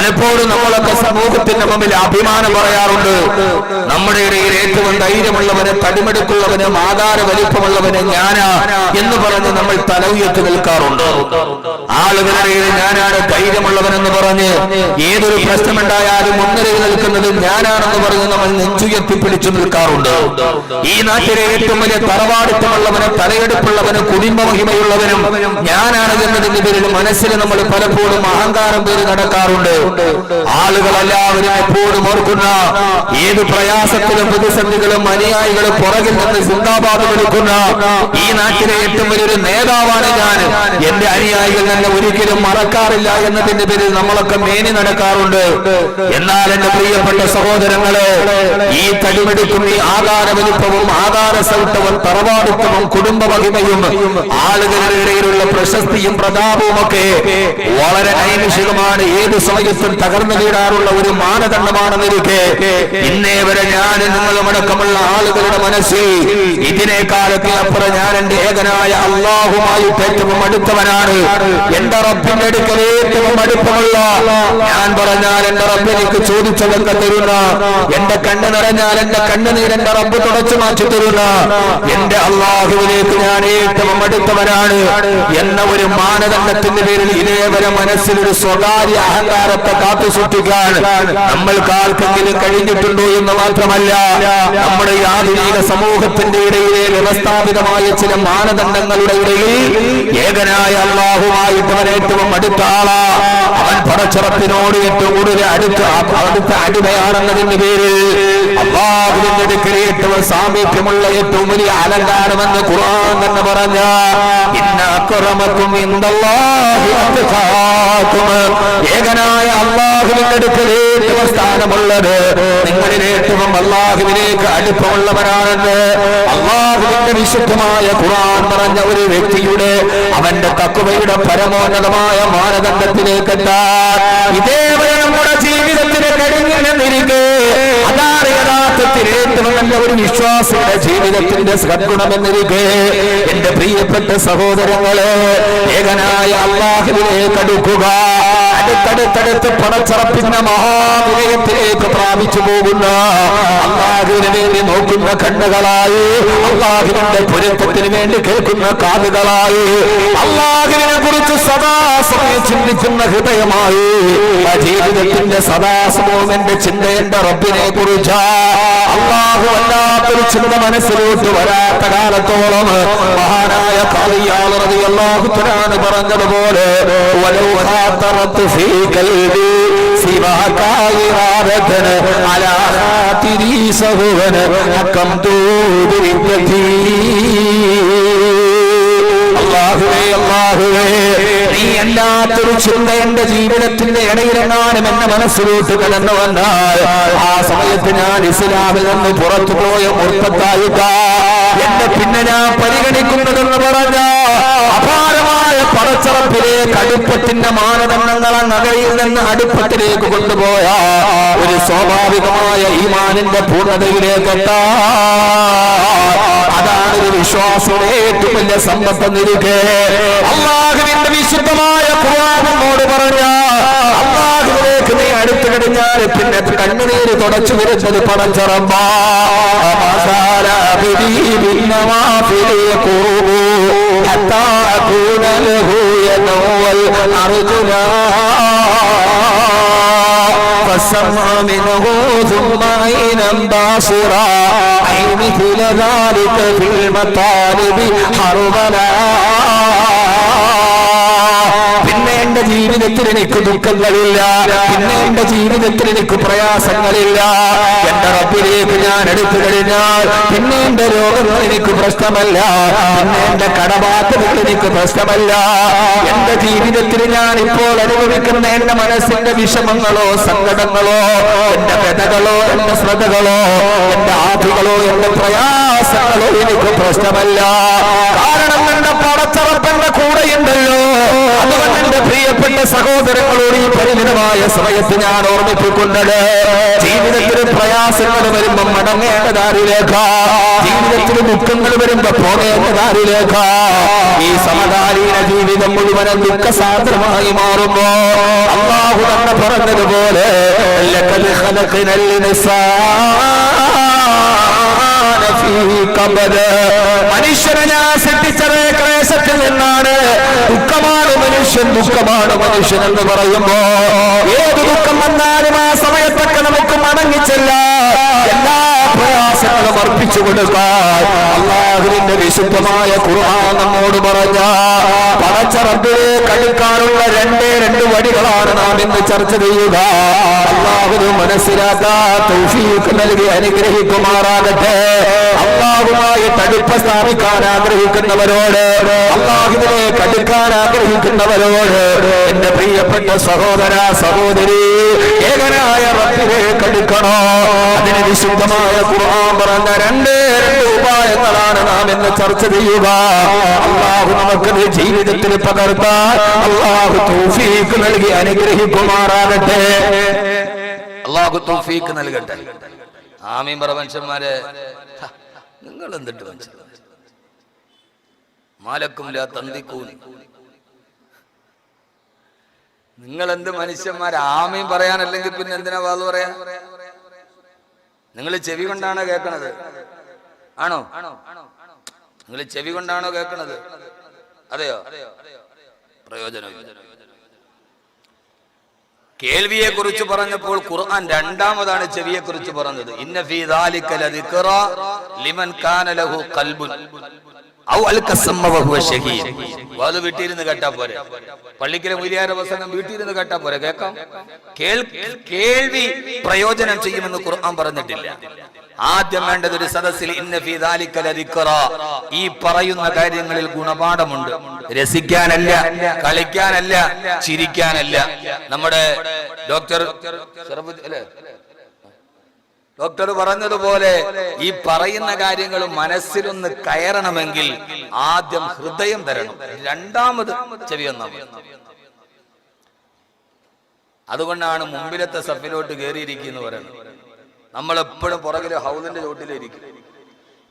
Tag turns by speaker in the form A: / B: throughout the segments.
A: പലപ്പോഴും നമ്മളൊക്കെ സമൂഹത്തിന്റെ മുമ്പിൽ അഭിമാനം പറയാറുണ്ട്. നമ്മുടെ ഇടയിൽ ഏറ്റവും ധൈര്യമുള്ളവന് തടിമെടുക്കുള്ളവന് ആധാര വലിപ്പമുള്ളവന് ഞാനാ എന്ന് പറഞ്ഞ് നമ്മൾ തല ഉയർത്തി നിൽക്കാറുണ്ട്. ആളുകളുടെ ഇടയിൽ ഞാനാണ് ധൈര്യമുള്ളവനെന്ന് പറഞ്ഞ് ഏതൊരു പ്രശ്നമുണ്ടായാലും മുൻനിരയിൽ നിൽക്കുന്നത് ഞാനാണെന്ന് പറഞ്ഞ് നമ്മൾ നെഞ്ചുയർത്തി പിടിച്ചു നിൽക്കാറുണ്ട്. ഈ നാട്ടിലെ ഏറ്റവും വലിയ തറവാടിത്തമുള്ളവന് തലയെടുപ്പുള്ളവന് കുടുംബ മഹിമയുള്ളവനും ഞാനാണ് എന്നതിന്റെ പേരിൽ മനസ്സിൽ നമ്മൾ പലപ്പോഴും അഹങ്കാരം പേര് നടക്കാറുണ്ട്. ആളുകളെല്ലാവരും എപ്പോഴും ഓർക്കുന്ന ഏത് പ്രയാസത്തിലും പ്രതിസന്ധികളും അനുയായികളും പുറകിൽ നിന്ന് സിന്ദാബാദ് വിളിക്കുന്ന ഈ നാട്ടിലെ ഏറ്റവും വലിയൊരു നേതാവാണ് ഞാൻ. എന്റെ അനുയായികൾ തന്നെ ഒരിക്കലും മറക്കാറില്ല എന്നതിന്റെ പേരിൽ നമ്മളൊക്കെ മേനി നടക്കാറുണ്ട്. എന്നാൽ എന്റെ പ്രിയപ്പെട്ട സഹോദരങ്ങളെ ഈ തടിമെടുക്കും ഈ ആധാര വലിപ്പവും ആധാര സൗട്ടവും തറവാടുത്തവും കുടുംബ മഹിമയും ആളുകളുടെ ഇടയിലുള്ള പ്രശസ്തിയും പ്രതാപവും ഒക്കെ വളരെ നൈമിഷികമാണ് ഏത് സമയത്തും തകർന്നു വീടാറുള്ള ഒരു മാനദണ്ഡമാണെന്നിരിക്കെ ഇന്നേ വരെ ഞാൻ നിങ്ങളും അടക്കമുള്ള ആളുകളുടെ മനസ്സിൽ ഇതിനേക്കാളൊക്കെ അപ്പുറം ഞാൻ എന്റെ ഏകനായ അള്ളാഹുമായി ഏറ്റവും അടുത്തവനാണ്. എന്റെ റബ്ബിന്റെ അടുക്കൽ ഏറ്റവും അടുപ്പമുള്ള ഞാൻ പറഞ്ഞാൽ എന്റെ റബ്ബ് എനിക്ക് ചോദിച്ചതൊക്കെ തരുന്ന എന്റെ കണ്ണ് നിറഞ്ഞാൽ എന്റെ കണ്ണുനീർ എന്റെ റബ്ബ് തുടച്ചു മാറ്റി തരുന്ന എന്റെ അള്ളാഹുവിലേക്ക് ഞാൻ ഏറ്റവും അടുത്തവനാണ് എന്ന ഒരു മാനദണ്ഡത്തിന്റെ പേരിൽ ഇതേവരെ മനസ്സിൽ ഒരു സ്വകാര്യ അഹങ്കാരത്തെ കാത്തു സൂക്ഷിക്കാൻ നമ്മൾ കാർക്കെങ്കിലും കഴിഞ്ഞിട്ടുണ്ടോ എന്ന് മാത്രമല്ല നമ്മുടെ ആധുനിക സമൂഹത്തിന്റെ ഇടയിലെ വ്യവസ്ഥാപിതമായ ചില മാനദണ്ഡങ്ങളുടെ ഇടയിൽ ഏകനായ അള്ളാഹുമായിട്ട് അവൻ ഏറ്റവും അടുത്ത ആളാ. അവൻ പടച്ചുറപ്പിനോട് ഏറ്റവും കൂടുതൽ അടുത്ത അടുത്ത അടിമയാണെന്നതിന്റെ പേരിൽ അള്ളാഹുവിന്റെ അടുക്കൽ ഏറ്റവും സാമീപ്യമുള്ള ഏറ്റവും വലിയ അലങ്കാരമെന്ന് ഖുർആൻ തന്നെ പറഞ്ഞ ഏകനായ അള്ളാഹുവിന്റെ അടുക്കലേക്ക് സ്ഥാനമുള്ളത് നിങ്ങളിൽ ഏറ്റവും അള്ളാഹുവിലേക്ക് അടുപ്പമുള്ളവരാണെന്ന് അള്ളാഹുവിന്റെ വിശുദ്ധമായ ഖുർആൻ പറഞ്ഞ ഒരു വ്യക്തിയുടെ അവന്റെ തക്കുവയുടെ പരമോന്നതമായ മാനദണ്ഡത്തിലേക്ക് എത്താൻ ഇതേവരെ നമ്മുടെ ജീവിതത്തിന് കഴിഞ്ഞില്ലെന്നിരിക്കെ ഏറ്റവും നല്ല ഒരു വിശ്വാസിയുടെ ജീവിതത്തിന്റെ സദ്ഗുണമെന്നിരിക്കെ എന്റെ പ്രിയപ്പെട്ട സഹോദരങ്ങളെ ഏകനായ അള്ളാഹുവിലേക്ക് അടുക്കുക അടുത്തടുത്തടുത്ത് പടച്ചറപ്പിന്റെ മഹാവിലയത്തിലേക്ക് പ്രാപിച്ചു പോകുന്ന അള്ളാഹുവിന് വേണ്ടി നോക്കുന്ന കണ്ണുകളായി അള്ളാഹുവിന്റെ പൊരുത്തത്തിന് വേണ്ടി കേൾക്കുന്ന കാതുകളായി അള്ളാഹുവിനെ കുറിച്ച് സദാസമയം ചിന്തിക്കുന്ന ഹൃദയമായി ജീവിതത്തിന്റെ സദാസമവും എന്റെ ചിന്ത എന്റെ റബ്ബിനെ കുറിച്ച അള്ളാഹു അല്ലാത്തൊരു ചിന്ത മനസ്സിലോട്ട് വരാത്ത കാലത്തോളം മഹാനായ കാളിയാളറതി അള്ളാഹു തരാണ് പറഞ്ഞതുപോലെ വലൗ ഖാത്തറത്ത് ഫീ കൽബി സിവാക ഇറാദതൻ അലാ ഖാതിരി സഹുവൻ ഹക്കംതു അള്ളാഹുവേ അള്ളാഹുവേ നീ അല്ലാത്തൊരു ചിന്ത എന്റെ ജീവിതത്തിന്റെ ഇടയിലെങ്ങാനും എന്റെ മനസ്സിലോട്ട് കടന്നു വന്നാൽ ആ സമയത്ത് ഞാൻ ഇസ്ലാമിൽ നിന്ന് പുറത്തു പോയ മുർപ്പത്തായിട്ട എന്റെ പിന്നെ ഞാൻ പരിഗണിക്കുന്നതെന്ന് പറഞ്ഞ അപാരമായ പടച്ചറപ്പിലേക്ക് അടുപ്പത്തിന്റെ മാനദണ്ഡങ്ങൾ നഗരയിൽ നിന്ന് അടുപ്പത്തിലേക്ക് കൊണ്ടുപോയ ഒരു സ്വാഭാവികമായ ഈമാനിന്റെ പൂർണതയിലേക്ക് എത്താ. അതാണ് ഒരു വിശ്വാസം ഏറ്റവും വലിയ സമ്പത്ത് നിൽക്കെ അള്ളാഹുവിന്റെ വിശുദ്ധമായ ഖുർആനോട് പറഞ്ഞ അള്ളാഹുവിലേക്ക് നീ അടുത്തു കഴിഞ്ഞാൽ പിന്നെ കണ്ണുനീര് തുടച്ചു വരുന്നത് പടച്ചറമ്പ حتى أكون له يدا والأرجلا فالسمع منه ثم عينا باصرا أي مثل ذلك في المطالب حربنا എന്റെ ജീവിതത്തിൽ എനിക്ക് ദുഃഖങ്ങളില്ല. പിന്നെ എന്റെ ജീവിതത്തിൽ എനിക്ക് പ്രയാസങ്ങളില്ല. എന്റെ റബ്ബിലേക്ക് ഞാൻ എടുത്തു കഴിഞ്ഞാൽ പിന്നെ എന്റെ രോഗങ്ങൾ എനിക്ക് പ്രശ്നമല്ല. പിന്നെ എന്റെ കടബാധ്യതകൾ എനിക്ക് പ്രശ്നമല്ല. എന്റെ ജീവിതത്തിൽ ഞാൻ ഇപ്പോൾ അനുഭവിക്കുന്ന എന്റെ മനസ്സിന്റെ വിഷമങ്ങളോ സങ്കടങ്ങളോ എന്റെ വ്യതകളോ എന്റെ ശ്രദ്ധകളോ എന്റെ ആധികളോ എന്റെ പ്രയാസങ്ങളോ എനിക്ക് പ്രശ്നമല്ല. കാരണം എന്റെ പട പടച്ചറപ്പന്റെ കൂടെയുണ്ടല്ലോ എന്റെ പ്രിയപ്പെട്ട സഹോദരങ്ങളോട് ഈ പരിമിതമായ സമയത്ത് ഞാൻ ഓർമ്മിപ്പിക്കുന്നത് ജീവിതത്തിൽ പ്രയാസങ്ങൾ വരുമ്പോ മടങ്ങേണ്ടതാരിലേക്കാ. ജീവിതത്തിൽ ദുഃഖങ്ങൾ വരുമ്പോ പോകേണ്ടതാരിലേക്കാ. ഈ സമകാലീന ജീവിതം മുഴുവനും ദുഃഖസാന്ദ്രമായി മാറുമ്പോ അള്ളാഹു തന്നെ പറഞ്ഞതുപോലെ. മനുഷ്യനെ ഞാൻ സൃഷ്ടിച്ചത് ക്ലേശത്തിൽ നിന്നാണ് ദുഃഖമാണ് മനുഷ്യൻ ദുഃഖമാണ് മനുഷ്യൻ എന്ന് പറയുമ്പോ ഏത് ദുഃഖം വന്നാലും ആ സമയത്തൊക്കെ നമുക്ക് മടങ്ങിച്ചെല്ലാം അർപ്പിച്ചു കൊടുക്കാൻ വിശുദ്ധമായ ഖുർആൻ നമ്മോട് പറഞ്ഞ പടച്ചറബിലെ കഴിക്കാനുള്ള രണ്ടേ രണ്ട് വഴികളാണ് നാം ഇന്ന് ചർച്ച ചെയ്യുക. അള്ളാഹുന് മനസ്സിലാക്കാ തൗഫീഖ് നൽകി അനുഗ്രഹിക്കുമാറാകട്ടെ. അള്ളാഹുമായി തടുപ്പ് സ്ഥാപിക്കാൻ ആഗ്രഹിക്കുന്നവരോട് അള്ളാഹുവിനെ കടുക്കാൻ ആഗ്രഹിക്കുന്നവരോട് എന്റെ പ്രിയപ്പെട്ട സഹോദര സഹോദരി ഏകനായ റബ്ബിനെ കടുക്കണോ? അതിന് വിശുദ്ധമായ ഖുർആൻ പറഞ്ഞ രണ്ട് രണ്ട് ഉപായങ്ങളാണ് നാം ഇന്ന് ചർച്ച ചെയ്യുക. അള്ളാഹു നമുക്കത് ജീവിതത്തിൽ പകർത്താൻ അള്ളാഹു തൗഫീഖ് നൽകി അനുഗ്രഹിക്കുമാറാകട്ടെ.
B: അള്ളാഹു തൗഫീക്ക് നൽകട്ടെ. ആമീൻ പറ മനുഷ്യന്മാരെ. നിങ്ങൾ എന്തിട്ട് മനുഷ്യൻ മാലക്കും ലാ തന്തിക്കൂൻ. നിങ്ങൾ എന്ത് മനുഷ്യന്മാർ ആമീൻ പറയാനല്ലെങ്കിൽ പിന്നെ എന്തിനാ വാത് പറയാ? നിങ്ങൾ ചെവി കൊണ്ടാണോ കേൾക്കണത് ആണോ? നിങ്ങൾ ചെവി കൊണ്ടാണോ കേൾക്കണത് അതെയോ? പ്രയോജനമില്ല. കേൾവിയെ കുറിച്ച് പറഞ്ഞപ്പോൾ ഖുർആൻ രണ്ടാമതാണ് ചെവിയെ കുറിച്ച് പറഞ്ഞത്. ഇന്ന ഫീ ലിമൻ കാന ലഹു ഖൽബുൻ. വാത് വീട്ടിരുന്ന് കേട്ടാ പോരെ. പള്ളിക്കലെ മുലിയാര വസനം വീട്ടിരുന്ന് കേട്ടാ പോരെ. കേൾക്കാം? കേൾവി പ്രയോജനം ചെയ്യുമെന്ന് ഖുർആൻ പറഞ്ഞിട്ടില്ല. ആദ്യം വേണ്ടത് ഒരു സദസ്സിൽ ഈ പറയുന്ന കാര്യങ്ങളിൽ ഗുണപാഠമുണ്ട്. രസിക്കാനല്ല കളിക്കാനല്ല ചിരിക്കാനല്ല. നമ്മുടെ ഡോക്ടർ അല്ലേ ഡോക്ടർ പറഞ്ഞതുപോലെ ഈ പറയുന്ന കാര്യങ്ങൾ മനസ്സിലൊന്ന് കയറണമെങ്കിൽ ആദ്യം ഹൃദയം തരണം രണ്ടാമത് ചെവി അതുകൊണ്ടാണ് മുമ്പിലത്തെ സഫിലോട്ട് കയറിയിരിക്കുന്നു പറയുന്നത്. നമ്മൾ എപ്പോഴും പുറകിലെ ഹൗലിന്റെ ചോട്ടിലിരിക്കും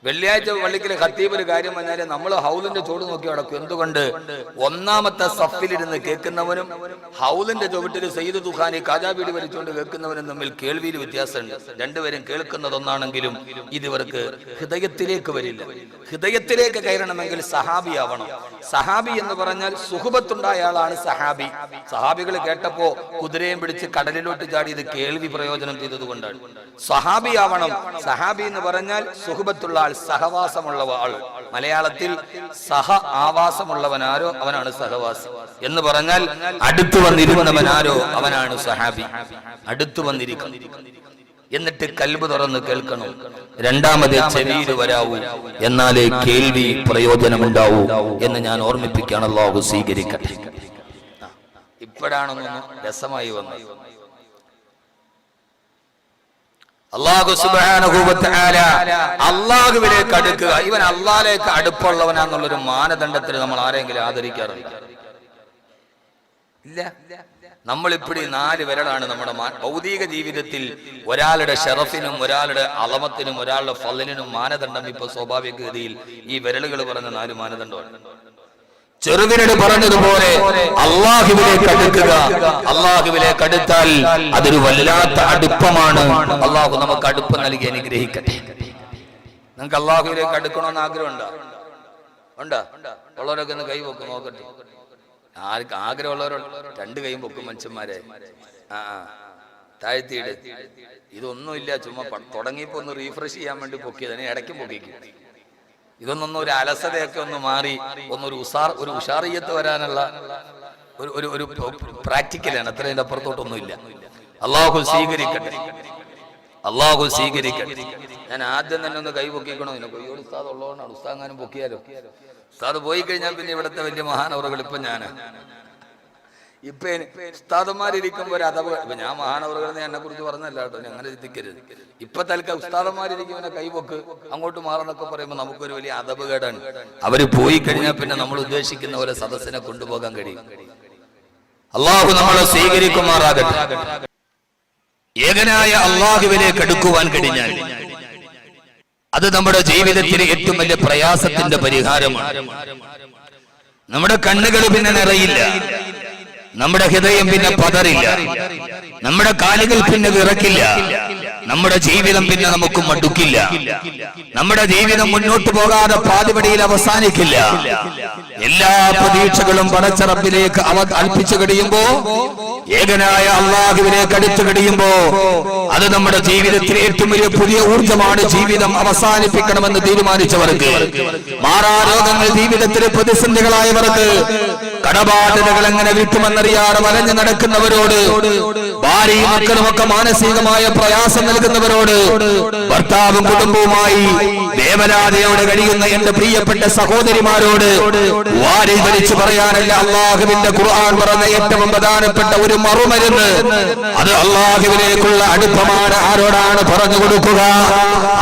B: വെള്ളിയാഴ്ച പള്ളിക്കലെ ഖത്തീബ് ഒരു കാര്യം പറഞ്ഞാൽ നമ്മൾ ഹൗലിന്റെ ചോട് നോക്കി നടക്കും. എന്തുകൊണ്ട്? ഒന്നാമത്തെ സഫിലിരുന്ന് കേൾക്കുന്നവനും ഹൗലിന്റെ ചുവട്ടിൽ സയ്യിദ് തുഹാനി കാജാബീഡ് വലിച്ചുകൊണ്ട് കേൾക്കുന്നവനും തമ്മിൽ കേൾവിയിൽ വ്യത്യാസമുണ്ട്. രണ്ടുപേരും കേൾക്കുന്നതൊന്നാണെങ്കിലും ഇതിവർക്ക് ഹൃദയത്തിലേക്ക് വരില്ല. ഹൃദയത്തിലേക്ക് കയറണമെങ്കിൽ സഹാബി ആവണം. സഹാബി എന്ന് പറഞ്ഞാൽ സുഹബത്തുണ്ടായ ആളാണ് സഹാബി. സഹാബികൾ കേട്ടപ്പോ കുതിരയും പിടിച്ച് കടലിലോട്ട് ചാടി ഇത് കേൾവി പ്രയോജനം ചെയ്തതുകൊണ്ടാണ്. സഹാബി ആവണം. സഹാബി എന്ന് പറഞ്ഞാൽ സുഹബത്തുള്ള ആൾ ആൾ. മലയാളത്തിൽ സഹ ആവാസമുള്ളവനാരോ അവനാണ് സഹവാസി. എന്ന് പറഞ്ഞാൽ അടുത്തു വന്നിരുന്നവനാരോ അവനാണ് സഹാബി. അടുത്തു വന്നിരിക്കും എന്നിട്ട് കൽബ് തുറന്ന് കേൾക്കണം. രണ്ടാമത് ചെവിയിൽ വരാവൂ. എന്നാലേ കേൾവി പ്രയോജനമുണ്ടാവൂ എന്ന് ഞാൻ ഓർമ്മിപ്പിക്കുകയാണ്. അള്ളാഹു സ്വീകരിക്കട്ടെ. ഇപ്പോഴാണൊന്ന് രസമായി വന്നത്. അള്ളാഹു സുബാനുഭൂവത്താല അള്ളാഹുവിലേക്ക് അടുക്കുക. ഇവൻ അള്ളാഹിലേക്ക് അടുപ്പുള്ളവനാന്നുള്ളൊരു മാനദണ്ഡത്തിൽ നമ്മൾ ആരെങ്കിലും ആദരിക്കാറുണ്ട്? ഇല്ല. നമ്മളിപ്പോഴും നാല് വിരലാണ് നമ്മുടെ ഭൗതിക ജീവിതത്തിൽ ഒരാളുടെ ഷെറഫിനും ഒരാളുടെ അളമത്തിനും ഒരാളുടെ ഫലനും മാനദണ്ഡം ഇപ്പൊ സ്വാഭാവികഗതിയിൽ ഈ വിരലുകൾ പറഞ്ഞ നാല് മാനദണ്ഡമാണ്.
A: ചെറുവിനോട് പറഞ്ഞതുപോലെ അള്ളാഹുവിലേക്ക് അടുക്കുക. അള്ളാഹുവിലേക്ക് അടുത്താൽ അതൊരു വല്ലാത്ത അടുപ്പമാണ്.
B: അള്ളാഹു നമുക്ക് അടുപ്പം നൽകി അനുഗ്രഹിക്കട്ടെ. നിങ്ങൾക്ക് അള്ളാഹുവിലേക്ക് അടുക്കണമെന്ന് ഉണ്ടോ? ഉള്ളവരൊക്കെ ഒന്ന് കൈ പൊക്കും നോക്കട്ടെ. ആർക്ക് ആഗ്രഹമുള്ളവരോ രണ്ട് കൈയും പൊക്കും മനുഷ്യന്മാരെ. ആ. താഴ്ത്തിയിട്. ഇതൊന്നുമില്ല ചുമ്മാ തുടങ്ങിയപ്പോ ഒന്ന് റീഫ്രഷ് ചെയ്യാൻ വേണ്ടി പൊക്കിയതിനെ ഇടയ്ക്കും പൊക്കിക്കും. ഇതൊന്നൊന്നും ഒരു അലസതയൊക്കെ ഒന്ന് മാറി ഒന്നൊരു ഉസാർ ഒരു ഉഷാറിയത്ത് വരാനുള്ള ഒരു ഒരു ഒരു പ്രാക്ടിക്കലാണ്. അത്രയും അതിന്റെ അപ്പുറത്തോട്ടൊന്നുമില്ല. അള്ളാഹു സ്വീകരിക്കട്ടെ. അള്ളാഹു സ്വീകരിക്കട്ടെ. ഞാൻ ആദ്യം തന്നെ ഒന്ന് കൈ പൊക്കിക്കണോ? ഇതിനെ കൊയ്യോട് ഉസ്താദ് ഉള്ളതുകൊണ്ടാണ് ഉസ്താങ്ങാനും പൊക്കിയാലോ? ഉസ്താദ് പോയി കഴിഞ്ഞാൽ പിന്നെ ഇവിടുത്തെ വലിയ മഹാനവറുകൾ ഇപ്പൊ ഞാൻ ഇപ്പൊ ഉസ്താദന്മാരിക്കുമ്പോ ഒരു അഥവ് ഇപ്പൊ ഞാൻ മഹാനവറുകൾ എന്നെ കുറിച്ച് പറഞ്ഞല്ല കേട്ടോ അങ്ങനെ ചിന്തിക്കരുത്. ഇപ്പൊ തൽക്ക ഉസ്താദന്മാരിയ്ക്കുമ്പോ കൈവക്ക് അങ്ങോട്ട് മാറണമൊക്കെ പറയുമ്പോ നമുക്കൊരു വലിയ അഥവ് കേടാണ് അവർ പോയി കഴിഞ്ഞാൽ പിന്നെ നമ്മൾ ഉദ്ദേശിക്കുന്ന പോലെ സദസ്സിനെ കൊണ്ടുപോകാൻ കഴിയും.
A: അള്ളാഹു നമ്മളെ സ്വീകരിക്കുമാറാകട്ടെ. ഏകനായ അള്ളാഹുവിലേക്ക് കെടുക്കുവാൻ കഴിഞ്ഞാൽ അത് നമ്മുടെ ജീവിതത്തിലെ ഏറ്റവും വലിയ പ്രയാസത്തിന്റെ പരിഹാരമാണ്. നമ്മുടെ കണ്ണുകൾ പിന്നെ നിറയില്ല. നമ്മുടെ ഹൃദയം പിന്നെ പതറില്ല. നമ്മുടെ കാലുകൾ പിന്നെ വിറക്കില്ല. നമ്മുടെ ജീവിതം പിന്നെ നമുക്ക് മടുക്കില്ല. നമ്മുടെ ജീവിതം മുന്നോട്ട് പോകാതെ പാതിപടിയിൽ അവസാനിക്കില്ല. എല്ലാ പ്രതീക്ഷകളും പടച്ചറപ്പിലേക്ക് അവ അൽപ്പിച്ചു കഴിയുമ്പോ ഏകനായ അള്ളാഹുവിലേക്ക് അടുത്തു കഴിയുമ്പോ അത് നമ്മുടെ ജീവിതത്തിൽ ഏറ്റവും വലിയ പുതിയ ഊർജമാണ് ജീവിതം അവസാനിപ്പിക്കണമെന്ന് തീരുമാനിച്ചവർക്ക്. മാറാരോഗങ്ങൾ ജീവിതത്തിലെ പ്രതിസന്ധികളായവർക്ക് കടബാധ്യതകൾ എങ്ങനെ വിട്ടുമെന്നറിയാതെ വലഞ്ഞു നടക്കുന്നവരോട് ഭാര്യയും മക്കളും ഒക്കെ മാനസികമായ പ്രയാസം നൽകുന്നവരോട് ഭർത്താവും കുടുംബവുമായി വേവലാതയോടെ കഴിയുന്ന എന്റെ പ്രിയപ്പെട്ട സഹോദരിമാരോട് വാരി വലിച്ചു പറയാനല്ല അള്ളാഹുവിന്റെ ഖുർആൻ പറഞ്ഞ ഏറ്റവും പ്രധാനപ്പെട്ട ഒരു മറുമരുന്ന്. അത് അള്ളാഹുവിലേക്കുള്ള അടുപ്പമാണ്. ആരോടാണ് പറഞ്ഞു കൊടുക്കുക?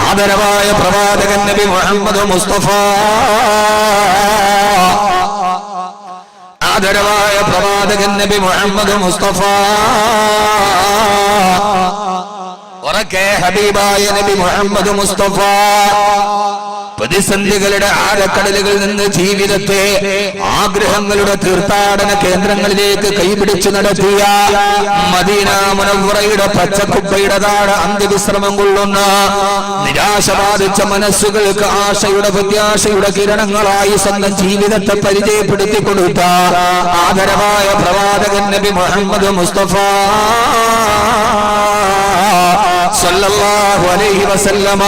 A: ആദരവായ പ്രവാചകൻ നബി മുഹമ്മദ് മുസ്തഫ. ആദരവായ പ്രവാചകൻ നബി മുഹമ്മദ് മുസ്തഫ. ഹബീബായ നബി പ്രതിസന്ധികളുടെ ആഴക്കടലുകളിൽ നിന്ന് ജീവിതത്തെ ആഗ്രഹങ്ങളുടെ തീർത്ഥാടന കേന്ദ്രങ്ങളിലേക്ക് കൈപിടിച്ചു നടത്തിയ മദീന മുനവറയുടെ പച്ചക്കുപ്പയുടെ താഴെ അന്ത്യവിശ്രമം കൊള്ളുന്ന നിരാശ ബാധിച്ച മനസ്സുകൾക്ക് ആശയുടെ പ്രത്യാശയുടെ കിരണങ്ങളായി സ്വന്തം ജീവിതത്തെ പരിചയപ്പെടുത്തി കൊടുത്ത ആദരവായ പ്രവാചകൻ നബി മുഹമ്മദ് മുസ്തഫ. സല്ലല്ലാഹു അലൈഹി വസല്ലമ.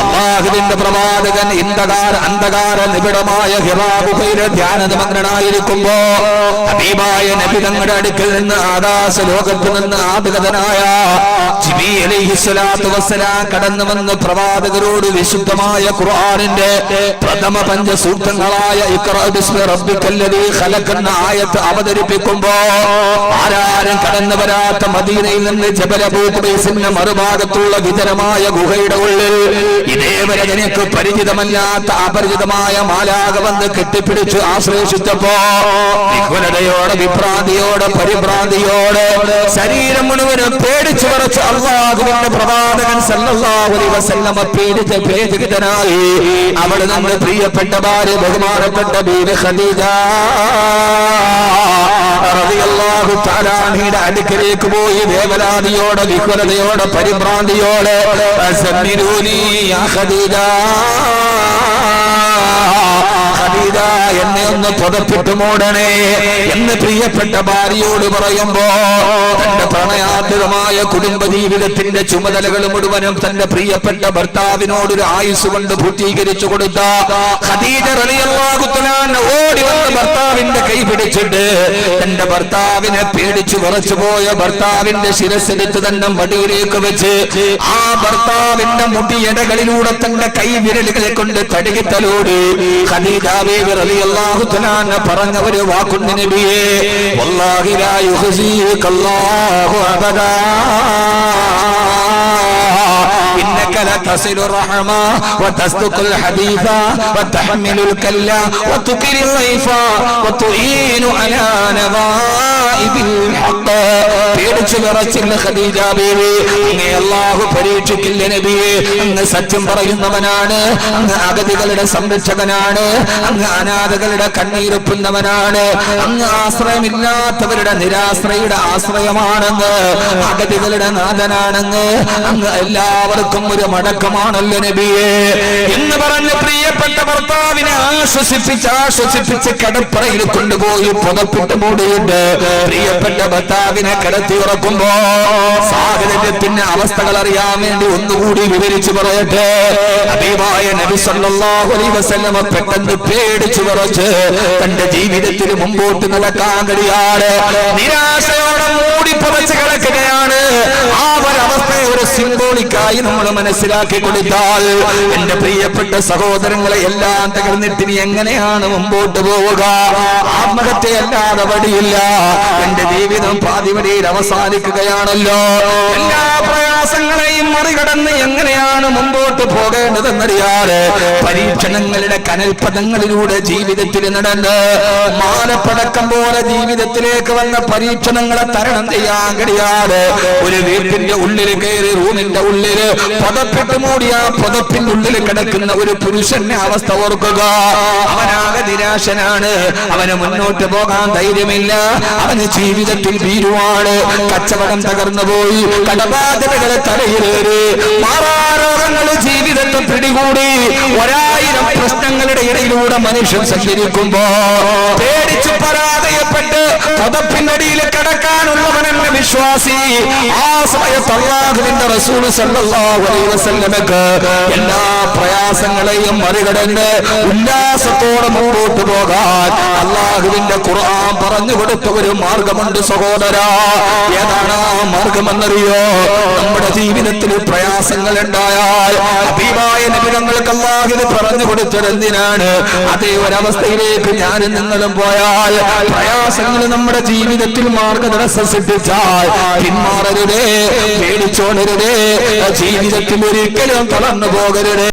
A: അള്ളാഹുവിന്റെ പ്രവാചകൻ ഇന്ദകാര അന്ധകാര നിബിഡമായ ഹിറാബുഹയിലെ ധ്യാനമഗ്നനായിരിക്കുമ്പോ ഹബീബായ നബി തങ്ങളുടെ അടുക്കൽ നിന്ന് ആകാശ ലോകത്ത് നിന്ന് ആദിഗതനായ ജിബി അലൈഹി സ്വലാത്തു വസ്സലാം കടന്നു വന്ന് പ്രവാചകരോട് വിശുദ്ധമായ ഖുർആനിന്റെ പ്രഥമ പഞ്ചസൂക്തങ്ങളായ ഇഖ്റാ ബിസ്മി റബ്ബിക്കല്ലദീ ഖലഖ് ആയത്ത് അവതരിപ്പിക്കുമ്പോ ആരാരും കടന്നു വരാത്ത മദീനയിൽ നിന്ന് ജബൽ അബൂ മറുഭാഗത്തുള്ള വിതരമായ ഗുഹയുടെ ഉള്ളിൽ ഇതേവരെ നിനക്ക് പരിചിതമല്ലാത്ത അപരിചിതമായ മാലാക വന്ന് കെട്ടിപ്പിടിച്ച് ആശ്ലേഷിച്ചപ്പോ വിഹുലതയോടെ വിഭ്രാന്തിയോടെ പരിഭ്രാന്തിയോടെ ശരീരം മുഴുവനും പേടിച്ചു പറച്ച് അള്ളാഹുവിന്റെ പ്രവാചകൻ സല്ലല്ലാഹു അലൈഹി വസല്ലമ പേടിച്ച് പേടിതനായി അവിടെ നിന്ന് പ്രിയപ്പെട്ട ഭാര്യ ബഹുമാനപ്പെട്ട ബീവി ഖദീജ റളിയല്ലാഹു തആല അൻഹയുടെ അടുക്കലേക്ക് പോയി വേവലാതിയോടെ വിഹ്വലതയോടെ പരിഭ്രാന്തിയോടെ ഖദീജ എന്നെ ഒന്ന് പുതപ്പിട്ട് മൂടണേ. എന്ന് പ്രിയപ്പെട്ട ഭാര്യയോട് പറയുമ്പോ തന്റെ പ്രണയാതിരമായ കുടുംബ ജീവിതത്തിന്റെ ചുമതലകൾ മുഴുവനും തന്റെ പ്രിയപ്പെട്ട ഭർത്താവിനോട് ഒരു ആയുസ് കൊണ്ട് പൂർത്തീകരിച്ചു കൊടുത്ത. ഓടി വന്ന് ഭർത്താവിന്റെ കൈ പിടിച്ചിട്ട് തന്റെ ഭർത്താവിനെ പേടിച്ചു വിറച്ചു പോയ ഭർത്താവിന്റെ ശിരസ്സെടുത്ത് തന്നെ മടിയിലേക്ക് വെച്ച് ആ ഭർത്താവിന്റെ മുടിയടകളിലൂടെ തന്റെ കൈ വിരലുകളെ കൊണ്ട് തടുകിത്തലോട്. ഖദീജ ബീവി റളിയല്ലാഹു തആല പറഞ്ഞ ഒരു വാക്കുണ്ട് നബിയേ വല്ലാഹി ലാ യുഖ്സികല്ലാഹു അബദാ. إنك لتصل الرحمة وتصدق الحديث وتحمل الكلا وتقر الضيف وتعين على نظائب الحق പേടിച്ചു വിറച്ചില്ല ഖദീജ ബീവി അങ്ങേ അല്ലാഹു പരീക്ഷിക്കില്ല നബിയെ അങ്ങ് സത്യം പറയുന്നവനാണ് അങ്ങ് അഗതികളുടെ സംരക്ഷകനാണ് അങ്ങ് അനാഥകളുടെ കണ്ണീരൊപ്പുന്നവനാണ് അങ്ങ് ആശ്രയമില്ലാത്തവരുടെ നിരാശ്രയുടെ ആശ്രയമാണെന്ന് അഗതികളുടെ നാഥനാണെന്ന് അങ്ങ് എല്ലാവർക്കും ഒരു മടക്കമാണല്ലോ നബിയെ. എന്ന് പറഞ്ഞ് പ്രിയപ്പെട്ട ഭർത്താവിനെ ആശ്വസിപ്പിച്ച് ആശ്വസിപ്പിച്ച് കടപ്പറയിൽ കൊണ്ടുപോയി പുതപ്പിട്ട് മൂടിയിട്ട് പ്രിയപ്പെട്ട ഭർത്താവിനെ കടത്തി ഉറക്കുമ്പോ സാഹചര്യത്തിന്റെ അവസ്ഥകൾ അറിയാൻ വേണ്ടി ഒന്നുകൂടി വിവരിച്ചു പറയട്ടെ. അലൈഹി വസല്ലമ പെട്ടെന്ന് പേടിച്ചു പറച്ച് തന്റെ ജീവിതത്തിൽ മുമ്പോട്ട് നടക്കാൻ കഴിയാതെ നിരാശയോടെ മൂടി പുതച്ച് കിടക്കുകയാണ്. ആ ഒരവസ്ഥയെ ഒരു സിംബോളിക്കായി നമ്മൾ മനസ്സിലാക്കി കൊടുത്താൽ എന്റെ പ്രിയപ്പെട്ട സഹോദരങ്ങളെ എല്ലാം തകർന്നിട്ട് ഇനി എങ്ങനെയാണ് മുമ്പോട്ട് പോവുക? ആത്മഹത്യ അല്ലാതെ വഴിയില്ല. എന്റെ ജീവിതം പാതിവടിയിൽ അവസാനിക്കുകയാണല്ലോ. എല്ലാ പ്രയാസങ്ങളെയും മറികടന്ന് എങ്ങനെയാണ് മുമ്പോട്ട് പോകേണ്ടതെന്നറിയാതെ പരീക്ഷണങ്ങളുടെ കനൽപദങ്ങളിലൂടെ ജീവിതത്തിൽ നടന്ന് മാലപ്പടക്കം പോലെ ജീവിതത്തിലേക്ക് വന്ന പരീക്ഷണങ്ങളെ തരണം ചെയ്യാൻ കഴിയാതെ ഒരു വീട്ടിന്റെ ഉള്ളിൽ കയറി റൂമിന്റെ ഉള്ളിൽ പുതപ്പിട്ട് മൂടിയ പുതപ്പിന്റെ ഉള്ളിൽ കിടക്കുന്ന ഒരു പുരുഷന്റെ അവസ്ഥ ഓർക്കുക. അവനാകെ നിരാശനാണ്. അവന് മുന്നോട്ട് പോകാൻ ധൈര്യമില്ല. അവന് ജീവിതത്തിൽ ഭീരുവാണ്. കച്ചവടം തകർന്നു പോയി കടബാധ്യതകളെ തലയിലേറി മാറാരോഗങ്ങൾ ജീവിതത്തെ പിടികൂടി ഒരായിരം പ്രശ്നങ്ങളുടെ ഇടയിലൂടെ മനുഷ്യൻ സഞ്ചരിക്കുമ്പോ പേടിച്ചു പരാജയപ്പെട്ട് പതപ്പിനടിയിൽ കിടക്കാനുള്ളവനെന്ന വിശ്വാസി ആ സമയത്ത് അള്ളാഹുവിന്റെ റസൂൽ എല്ലാ പ്രയാസങ്ങളെയും മറികടന്ന് ഉല്ലാസത്തോടെ മുമ്പോട്ട് പോകാൻ അള്ളാഹുവിന്റെ ഖുർആൻ പറഞ്ഞു കൊടുത്ത ഒരു മാർഗമുണ്ട് സഹോദര. ഏതാണ് ആ മാർഗമെന്നറിയോ? നമ്മുടെ ജീവിതത്തിൽ പ്രയാസങ്ങൾ ഉണ്ടായാൽ പറഞ്ഞു കൊടുത്തതെന്തിനാണ്? അതേ ഒരവസ്ഥയിലേക്ക് ഞാനും നിങ്ങളും പോയാൽ പ്രയാസങ്ങൾ നമ്മുടെ ജീവിതത്തിൽ മാർഗതടസ്സം സൃഷ്ടിച്ചാൽ പിന്മാറരുതേ പേടിച്ചോണരുതേ ജീവിതത്തിൽ ഒരിക്കലും തളർന്നു പോകരുതേ.